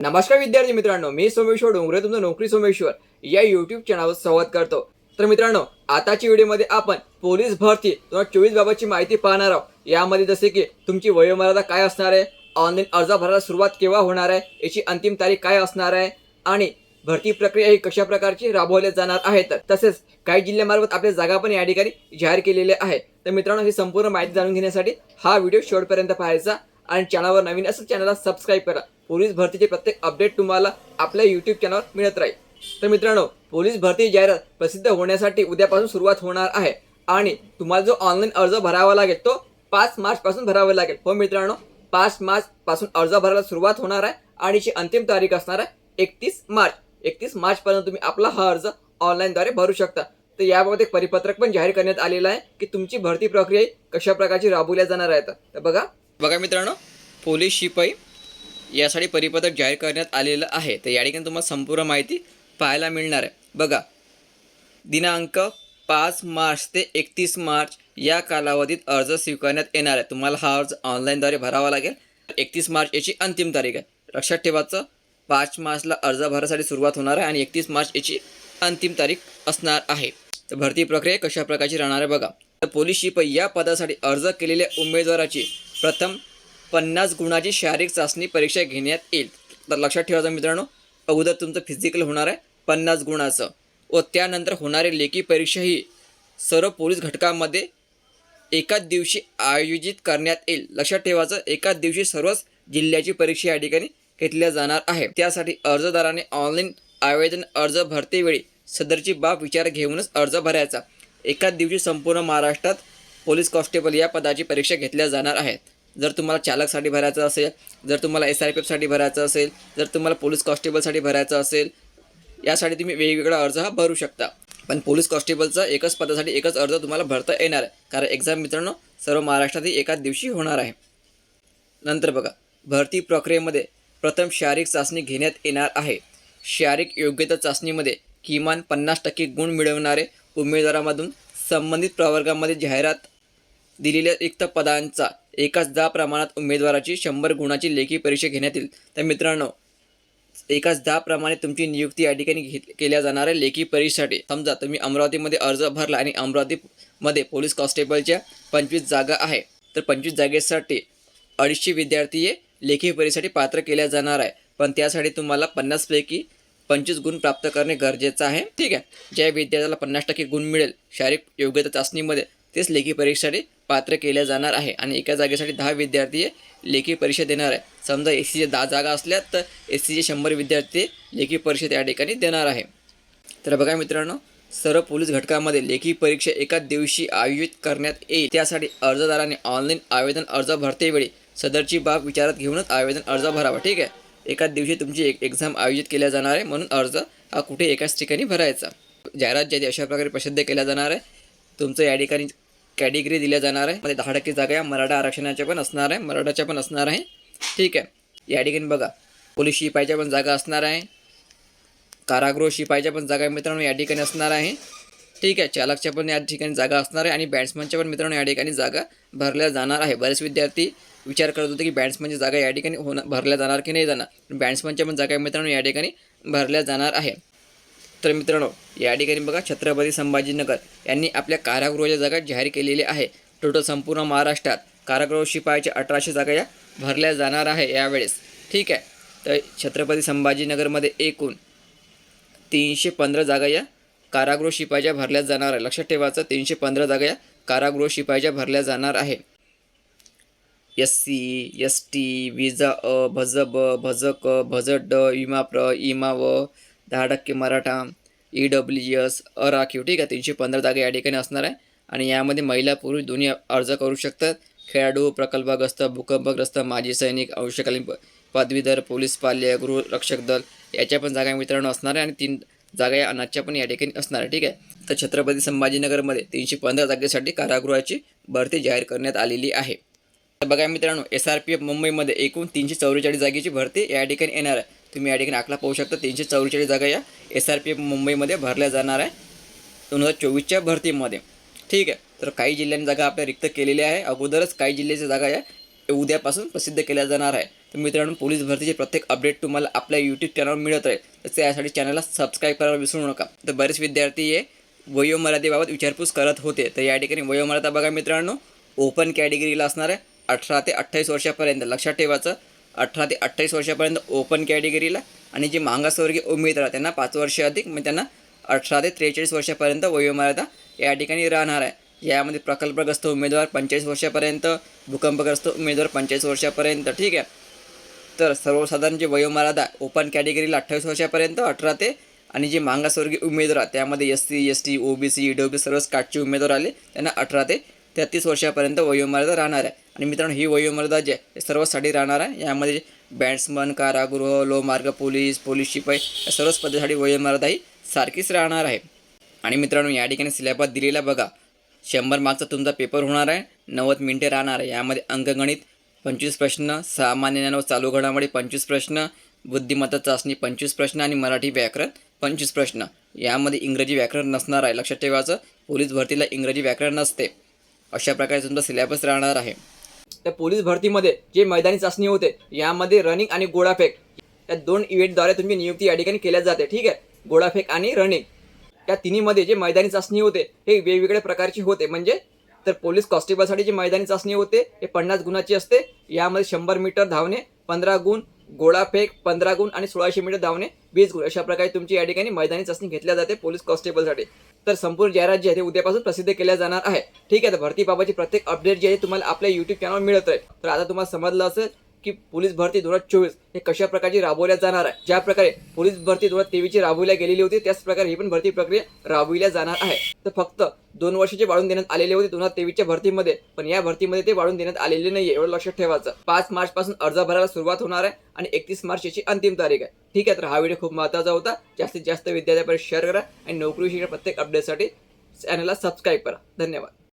नमस्कार विद्यार्थी मित्रांनो मी सोमेश्वर डोंगरे तुमचं नोकरी सोमेश्वर या युट्यूब चॅनलवर संवाद करतो. तर मित्रांनो आताच्या व्हिडिओमध्ये आपण पोलीस भरती दोन हजार चोवीस बाबतची माहिती पाहणार आहोत. यामध्ये जसे की तुमची वयोमर्यादा काय असणार आहे ऑनलाईन अर्ज भरायला सुरुवात केव्हा होणार आहे याची अंतिम तारीख काय असणार आहे आणि भरती प्रक्रिया ही कशा प्रकारची राबवल्या जाणार आहेत तसेच काही जिल्ह्यामार्फत आपल्या जागा पण या ठिकाणी जाहीर केलेल्या आहे तर मित्रांनो ही संपूर्ण माहिती जाणून घेण्यासाठी हा व्हिडिओ शेवटपर्यंत पाहायचा. आणि चॅनलवर नवीन असेल चॅनलला सबस्क्राईब करा. पोलीस भरतीचे प्रत्येक अपडेट तुम्हाला आपल्या यूट्यूब चॅनलवर मिळत राहील. तर मित्रांनो पोलीस भरती जाहिरात प्रसिद्ध होण्यासाठी उद्यापासून सुरुवात होणार आहे. आणि तुम्हाला जो ऑनलाईन अर्ज भरावा लागेल तो पाच मार्चपासून भरावा लागेल. हो मित्रांनो पाच मार्चपासून अर्ज भरायला सुरुवात होणार आहे आणि जी अंतिम तारीख असणार आहे एकतीस मार्च. एकतीस मार्चपर्यंत तुम्ही आपला हा अर्ज ऑनलाईनद्वारे भरू शकता. तर याबाबत एक परिपत्रक पण जाहीर करण्यात आलेलं आहे की तुमची भरती प्रक्रिया कशा प्रकारची राबवल्या जाणार आहे. तर बघा बघा मित्रांनो पोलीस शिपाई यासाठी परिपत्रक जाहीर करण्यात आलेलं आहे. तर या ठिकाणी तुम्हाला संपूर्ण माहिती पाहायला मिळणार आहे. बघा दिनांक पाच मार्च ते एकतीस मार्च या कालावधीत अर्ज स्वीकारण्यात येणार आहे. तुम्हाला हा अर्ज ऑनलाईनद्वारे भरावा लागेल. एकतीस मार्च याची अंतिम तारीख आहे. लक्षात ठेवायचं पाच मार्चला अर्ज भरासाठी सुरुवात होणार आहे आणि एकतीस मार्च याची अंतिम तारीख असणार आहे. तर भरती प्रक्रिया कशा प्रकारची राहणार आहे बघा. तर पोलीस शिपाई या पदासाठी अर्ज केलेल्या उमेदवाराची प्रथम पन्नास गुणाची शारीरिक चाचणी परीक्षा घेण्यात येईल. तर लक्षात ठेवायचं मित्रांनो अगोदर तुमचं फिजिकल होणार आहे पन्नास गुणाचं. व त्यानंतर होणारी लेखी परीक्षा ही सर्व पोलीस घटकामध्ये एकाच दिवशी आयोजित करण्यात येईल. लक्षात ठेवायचं एकाच दिवशी सर्वच जिल्ह्याची परीक्षा या ठिकाणी घेतल्या जाणार आहे. त्यासाठी अर्जदाराने ऑनलाईन आवेदन अर्ज भरतेवेळी सदरची बाब विचार घेऊनच अर्ज भरायचा. एकाच दिवशी संपूर्ण महाराष्ट्रात पोलीस कॉन्स्टेबल या पदाची परीक्षा घेतल्या जाणार आहेत. जर तुम्हाला चालकसाठी भरायचं असेल जर तुम्हाला एस आर पी एफसाठी भरायचं असेल जर तुम्हाला पोलीस कॉन्स्टेबलसाठी भरायचं असेल यासाठी तुम्ही वेगवेगळा अर्ज हा भरू शकता. पण पोलीस कॉन्स्टेबलचा एकच पदासाठी एकच अर्ज तुम्हाला भरता येणार आहे. कारण एक्झाम मित्रांनो सर्व महाराष्ट्रातही एकाच दिवशी होणार आहे. नंतर बघा भरती प्रक्रियेमध्ये प्रथम शारीरिक चाचणी घेण्यात येणार आहे. शारीरिक योग्यता चाचणीमध्ये किमान पन्नास टक्के गुण मिळवणारे उमेदवारामधून संबंधित प्रवर्गामध्ये जाहिरात दिलेल्या रिक्त पदांचा एकाच दहा प्रमाणात उमेदवाराची शंभर गुणाची लेखी परीक्षा घेण्यात येईल. तर मित्रांनो एकाच दहा प्रमाणे तुमची नियुक्ती या ठिकाणी घेत केल्या जाणाऱ्या लेखी परीक्षेसाठी. समजा तुम्ही अमरावतीमध्ये अर्ज भरला आणि अमरावतीमध्ये पोलीस कॉन्स्टेबलच्या पंचवीस जागा आहे तर पंचवीस जागेसाठी अडीचशे विद्यार्थी हे लेखी परीक्षेसाठी पात्र केल्या जाणार आहे. पण त्यासाठी तुम्हाला पन्नासपैकी पंचवीस गुण प्राप्त करणे गरजेचं आहे. ठीक आहे? ज्या विद्यार्थ्याला पन्नास टक्के गुण मिळेल शारीरिक योग्यता चाचणीमध्ये तेच लेखी परीक्षेसाठी पात्र केल्या जाणार आहे. आणि एका जागेसाठी दहा विद्यार्थी लेखी परीक्षा देणार आहे. समजा एस सीचे दहा जागा असल्या तर एस सीचे शंभर विद्यार्थी लेखी परीक्षा त्या ठिकाणी देणार आहे. तर बघा मित्रांनो सर्व पोलीस घटकामध्ये लेखी परीक्षा एकाच दिवशी आयोजित करण्यात येईल. त्यासाठी अर्जदाराने ऑनलाईन आवेदन अर्ज भरतेवेळी सदरची बाब विचारात घेऊनच आवेदन अर्ज भरावा ठीक आहे? एकाच दिवशी तुमची एक एक्झाम आयोजित केल्या जाणार आहे म्हणून अर्ज हा कुठे एकाच ठिकाणी भरायचा. जाहिरात जे अशा प्रकारे प्रसिद्ध केल्या जाणार आहे. तुमचं या ठिकाणी कॅटेगरी दिल्या जाणार आहे. मध्ये दहा टक्के जागा या मराठा आरक्षणाच्या पण असणार आहे. मराठाच्या पण असणार आहे. ठीक आहे. या ठिकाणी बघा. पोलीस शिपायच्या पण जागा असणार आहे. कारागृह शिपायच्या पण जागा मित्रांनो या ठिकाणी असणार आहे. ठीक आहे. चालकच्या पण या ठिकाणी जागा असणार आहे आणि बॅट्समनच्या पण मित्रांनो या ठिकाणी जागा भरल्या जाणार आहे. बरेच विद्यार्थी विचार करत होते की बॅट्समनची जागा या ठिकाणी होणार भरल्या जाणार की नाही जाणार. बॅट्समनच्या पण जागा मित्रांनो या ठिकाणी भरल्या जाणार आहे. तर मित्रांनो या ठिकाणी बघा छत्रपती संभाजीनगर यांनी आपल्या कारागृहाच्या जागा जाहीर केलेली आहे. टोटल संपूर्ण महाराष्ट्रात कारागृह शिपायाच्या अठराशे जागा या भरल्या जाणार आहे यावेळेस. ठीक आहे? तर छत्रपती संभाजीनगरमध्ये एकूण तीनशे पंधरा जागा या कारागृह शिपायाच्या भरल्या जाणार आहे. लक्षात ठेवायचं तीनशे पंधरा जागा या कारागृह शिपायाच्या भरल्या जाणार आहे. एस सी एस टी विजा अ भज ब भज क भज ड इमा प्र इमा व दहा टक्के मराठा ई डब्ल्यू एस अराखीव ठीक आहे तीनशे पंधरा जागा या ठिकाणी असणार आहे. आणि यामध्ये महिला पुरुष दोन्ही अर्ज करू शकतात. खेळाडू प्रकल्पग्रस्त भूकंपग्रस्त माजी सैनिक अंशकालीन पदवीधर पोलीस पाल्य गृहरक्षक दल याच्या पण जागा मित्रांनो असणार आहे. आणि तीन जागा या अनाजच्या पण या ठिकाणी असणार आहे. ठीक आहे? तर छत्रपती संभाजीनगरमध्ये तीनशे पंधरा जागेसाठी कारागृहाची भरती जाहीर करण्यात आलेली आहे. बघा मित्रांनो एस आर पी एफ मुंबईमध्ये एकूण तीनशे चौवेचाळीस जागेची भरती या ठिकाणी येणार आहे. तुम्ही या ठिकाणी आकडा पाहू शकता तीनशे चौवेचाळीस जागा या एस आर पी एफ मुंबईमध्ये भरल्या जाणार आहे दोन हजार चोवीसच्या भरतीमध्ये. ठीक आहे तर काही जिल्ह्यांनी जागा आपल्या रिक्त केलेल्या आहे. अगोदरच काही जिल्ह्याच्या जागा या उद्यापासून प्रसिद्ध केल्या जाणार आहे. तर मित्रांनो पोलीस भरतीचे प्रत्येक अपडेट तुम्हाला आपल्या यूट्यूब चॅनलवर मिळत आहे. तर त्यासाठी चॅनलला सबस्क्राईब करायला विसरू नका. तर बरेच विद्यार्थी हे वयोमर्यादेबाबत विचारपूस करत होते. तर या ठिकाणी वयोमर्यादा बघा मित्रांनो ओपन कॅटेगरीला असणार आहे. अठरा ते अठ्ठावीस वर्षापर्यंत. लक्षात ठेवायचं अठरा ते अठ्ठावीस वर्षापर्यंत ओपन कॅटेगरीला आणि जे मागासवर्गीय उमेदवार त्यांना पाच वर्ष अधिक म्हणजे त्यांना अठरा ते त्रेचाळीस वर्षापर्यंत वयोमर्यादा या ठिकाणी राहणार आहे. यामध्ये प्रकल्पग्रस्त उमेदवार पंचेचाळीस वर्षापर्यंत भूकंपग्रस्त उमेदवार पंचेचाळीस वर्षापर्यंत ठीक आहे. तर सर्वसाधारण जे वयोमर्यादा ओपन कॅटेगरीला अठ्ठावीस वर्षापर्यंत अठरा ते आणि जे मागासवर्गीय उमेदवार त्यामध्ये S C S T O B C E W सर्व काटचे उमेदवार आले त्यांना अठरा ते तेहतीस वर्षापर्यंत वयोमर्यादा राहणार आहे. आणि मित्रांनो ही वयोमर्यादा जी आहे सर्वसाठी राहणार आहे. यामध्ये बॅट्समन कारागृह लोहमार्ग पोलीस पोलीस शिपाई या सर्वच पदासाठी वयोमर्यादा ही सारखीच राहणार आहे. आणि मित्रांनो या ठिकाणी सिलेबस दिलेला बघा. शंभर मार्कचा तुमचा पेपर होणार आहे. नव्वद मिनिटे राहणार आहे. यामध्ये अंकगणित पंचवीस प्रश्न सामान्य ज्ञान व चालू घडामोडी पंचवीस प्रश्न बुद्धिमत्ता चाचणी पंचवीस प्रश्न आणि मराठी व्याकरण पंचवीस प्रश्न. यामध्ये इंग्रजी व्याकरण नसणार आहे. लक्षात ठेवायचं पोलीस भरतीला इंग्रजी व्याकरण नसते. अशा प्रकारे तुमचा सिलेबस राहणार आहे. त्या पोलीस भरतीमध्ये जे मैदानी चाचणी होते यामध्ये रनिंग आणि गोळाफेक या दोन इव्हेंटद्वारे तुमची नियुक्ती या ठिकाणी केल्या जाते. ठीक आहे? गोळाफेक आणि रनिंग या तिन्हीमध्ये जे मैदानी चाचणी होते हे वेगवेगळ्या प्रकारची होते. म्हणजे तर पोलीस कॉन्स्टेबलसाठी जी मैदानी चाचणी होते हे पन्नास गुणाची असते. यामध्ये शंभर मीटर धावणे पंधरा गुण गोळाफेक पंधरा गुण आणि सोळाशे मीटर धावणे वीस गुण. अशा प्रकारे तुमची या ठिकाणी मैदानी चाचणी घेतल्या जाते पोलीस कॉन्स्टेबलसाठी तर संपूर्ण जाहिरात जी आहे ते उद्यापासून प्रसिद्ध केल्या जाणार आहे. ठीक आहे तर भरतीबाबतची प्रत्येक अपडेट जी आहे तुम्हाला आपल्या युट्यूब चॅनलवर मिळत आहे तर आता तुम्हाला समजलं असेल की पोलीस भरती दोन हजार चोवीस हे कशा प्रकारची राबवल्या जाणार आहे? ज्या प्रकारे पोलीस भरती दोन हजार तेवीसची राबवल्या गेलेली होती त्याच प्रकारे ही पण भरती प्रक्रिया राबविल्या जाणार आहे. तर फक्त दोन वर्षाचे वाढून देण्यात आलेले होते दोन हजार तेवीसच्या भरतीमध्ये पण या भरतीमध्ये ते वाढून देण्यात आलेले नाही एवढं लक्षात ठेवायचं. पाच मार्च पासून अर्ज भरायला सुरुवात होणार आहे आणि एकतीस मार्च याची अंतिम तारीख आहे. ठीक आहे तर हा व्हिडिओ खूप महत्त्वाचा होता. जास्तीत जास्त विद्यार्थ्यापर्यंत शेअर करा आणि नोकरीविषयी प्रत्येक अपडेटसाठी चॅनलला सबस्क्राईब करा. धन्यवाद.